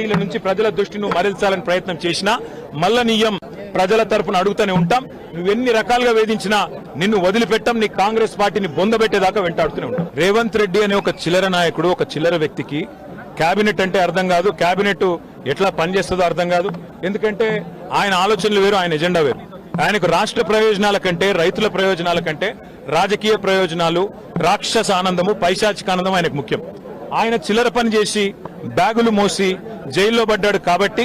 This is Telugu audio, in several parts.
పార్టీల నుంచి ప్రజల దృష్టిని మరల్చాలని ప్రయత్నం చేసినా మల్లనీయం ప్రజల తరపున అడుగుతూనే ఉంటాం. నువ్వు ఎన్ని రకాలుగా వేధించినా నిన్ను వదిలిపెట్టం నీ కాంగ్రెస్ పార్టీని బొందబెట్టేదాకా వెంటాడుతూనే ఉంటాం. రేవంత్ రెడ్డి అనే ఒక చిల్లర నాయకుడు ఒక చిల్లర వ్యక్తికి కేబినెట్ అంటే అర్థం కాదు. కేబినెట్ ఎట్లా పనిచేస్తుందో అర్థం కాదు. ఎందుకంటే ఆయన ఆలోచనలు వేరు ఆయన ఎజెండా వేరు. ఆయనకు రాష్ట్ర ప్రయోజనాల కంటే రైతుల ప్రయోజనాల కంటే రాజకీయ ప్రయోజనాలు రాక్షస ఆనందము పైశాచిక ఆనందం ఆయనకు ముఖ్యం. ఆయన చిల్లర పని చేసి బ్యాగులు మోసి జైల్లో పడ్డాడు కాబట్టి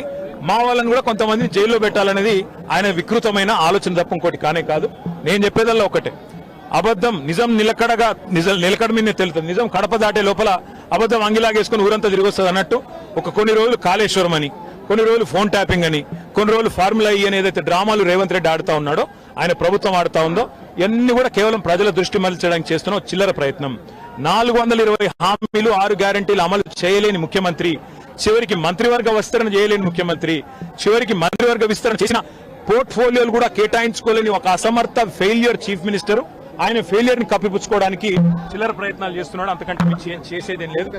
మా వాళ్ళని కూడా కొంతమంది జైల్లో పెట్టాలనేది ఆయన వికృతమైన ఆలోచన తప్ప ఇంకోటి కానే కాదు. నేను చెప్పేదల్లా ఒకటే. అబద్ధం నిజం నిలకడగా నిజం నిలకడ మీద తెలుస్తుంది నిజం కడప దాటే లోపల అబద్ధం అంగిలాగేసుకుని ఊరంతా తిరిగొస్తుంది అన్నట్టు ఒక కొన్ని రోజులు కాళేశ్వరం అని కొన్ని రోజులు ఫోన్ ట్యాపింగ్ అని కొన్ని రోజులు ఫార్ములా ఈ అని ఏదైతే డ్రామాలు రేవంత్ రెడ్డి ఆడుతా ఉన్నాడో ఆయన ప్రభుత్వం ఆడుతా ఉందో ఇవన్నీ కూడా కేవలం ప్రజల దృష్టి మరల్చడానికి చేస్తున్న చిల్లర ప్రయత్నం. నాలుగు వందల ఇరవై హామీలు ఆరు గ్యారంటీలు అమలు చేయలేని ముఖ్యమంత్రి చివరికి మంత్రివర్గ విస్తరణ చేయలేని ముఖ్యమంత్రి చివరికి మంత్రివర్గ విస్తరణ చేసిన పోర్ట్ఫోలియోలు కూడా కేటాయించుకోలేని ఒక అసమర్థ ఫెయిల్యూర్ చీఫ్ మినిస్టర్ ఆయన ఫెయిలియర్ని కప్పిపుచ్చుకోవడానికి చిల్లర ప్రయత్నాలు చేస్తున్నాడు. అంతకంటే మించి చేసేదేం లేదు.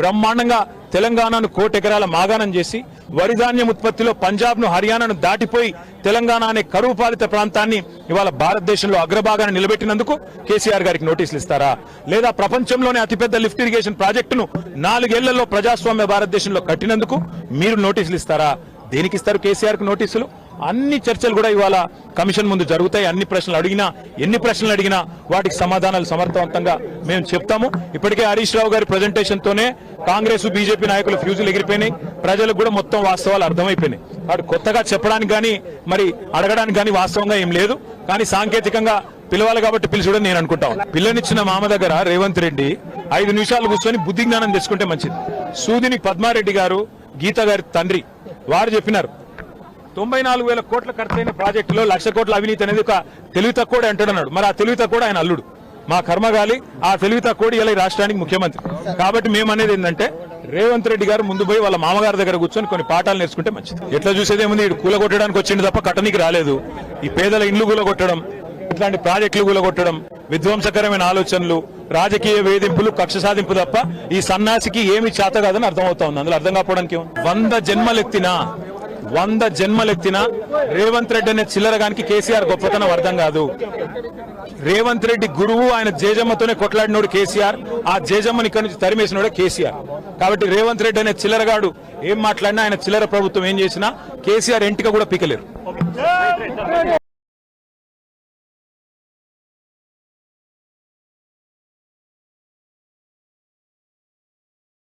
బ్రహ్మాండంగా తెలంగాణను కోటెకరాల మాగాణం చేసి వరిధాన్యం ఉత్పత్తిలో పంజాబ్ను హర్యానాను దాటిపోయి తెలంగాణ అనే కరువు పాలిత ప్రాంతాన్ని ఇవాళ భారతదేశంలో అగ్రభాగాన్ని నిలబెట్టినందుకు కేసీఆర్ గారికి నోటీసులు ఇస్తారా? లేదా ప్రపంచంలోనే అతిపెద్ద లిఫ్ట్ ఇరిగేషన్ ప్రాజెక్టును నాలుగేళ్ళలో ప్రజాస్వామ్య భారతదేశంలో కట్టినందుకు మీరు నోటీసులు ఇస్తారా? దేనికి ఇస్తారు కేసీఆర్కు నోటీసులు? అన్ని చర్చలు కూడా ఇవాళ కమిషన్ ముందు జరుగుతాయి. అన్ని ప్రశ్నలు అడిగినా ఎన్ని ప్రశ్నలు అడిగినా వాటికి సమాధానాలు సమర్థవంతంగా మేము చెప్తాము. ఇప్పటికే హరీష్ రావు గారి ప్రజెంటేషన్తోనే కాంగ్రెస్ బీజేపీ నాయకులు ఫ్యూజులు ఎగిరిపోయినాయి. ప్రజలకు కూడా మొత్తం వాస్తవాలు అర్థమైపోయినాయి. వాడు కొత్తగా చెప్పడానికి కానీ మరి అడగడానికి కానీ వాస్తవంగా ఏం లేదు. కానీ సాంకేతికంగా పిలవాలి కాబట్టి పిలిచడం నేను అనుకుంటాను పిల్లనిచ్చిన మామ దగ్గర రేవంత్ రెడ్డి ఐదు నిమిషాలు కూర్చొని బుద్ధి జ్ఞానం తెచ్చుకుంటే మంచిది. సూదిని పద్మారెడ్డి గారు గీత గారి తండ్రి వారు చెప్పినారు. తొంభై నాలుగు వేల కోట్ల ఖర్చైన ప్రాజెక్టులో లక్ష కోట్ల అవినీతి అనేది ఒక తెలివి తక్కువ అంటాడన్నాడు మరి ఆ తెలివి తక్కువ ఆయన అల్లుడు. మా కర్మగాలి ఆ తెలివి తక్కువ ఇలా రాష్ట్రానికి ముఖ్యమంత్రి. కాబట్టి మేము అనేది ఏంటంటే రేవంత్ రెడ్డి గారు ముందు పోయి వాళ్ళ మామగారి దగ్గర కూర్చొని కొన్ని పాఠాలు నేర్చుకుంటే మంచిది. ఎట్లా చూసేదేముంది ఇటు కూలగొట్టడానికి వచ్చింది తప్ప కట్టనికి రాలేదు. ఈ పేదల ఇండ్లు కూలగొట్టడం ఇట్లాంటి ప్రాజెక్టులు కూలగొట్టడం విధ్వంసకరమైన ఆలోచనలు రాజకీయ వేధింపులు కక్ష సాధింపు తప్ప ఈ సన్నాసికి ఏమి చేత కాదని అర్థమవుతా ఉంది. అందులో అర్థం కాకపోవడానికి వంద జన్మలెత్తినా వంద జన్మలెత్తిన రేవంత్ రెడ్డి అనే చిల్లరగానికి కేసీఆర్ గొప్పతనం అర్థం కాదు. రేవంత్ రెడ్డి గురువు ఆయన జేజమ్మతోనే కొట్లాడినోడు కేసీఆర్. ఆ జేజమ్మని ఇక్కడి నుంచి తరిమేసినోడే కేసీఆర్. కాబట్టి రేవంత్ రెడ్డి అనే చిల్లరగాడు ఏం మాట్లాడినా ఆయన చిల్లర ప్రభుత్వం ఏం చేసినా కేసీఆర్ ఎంటిక కూడా పీకలేరు.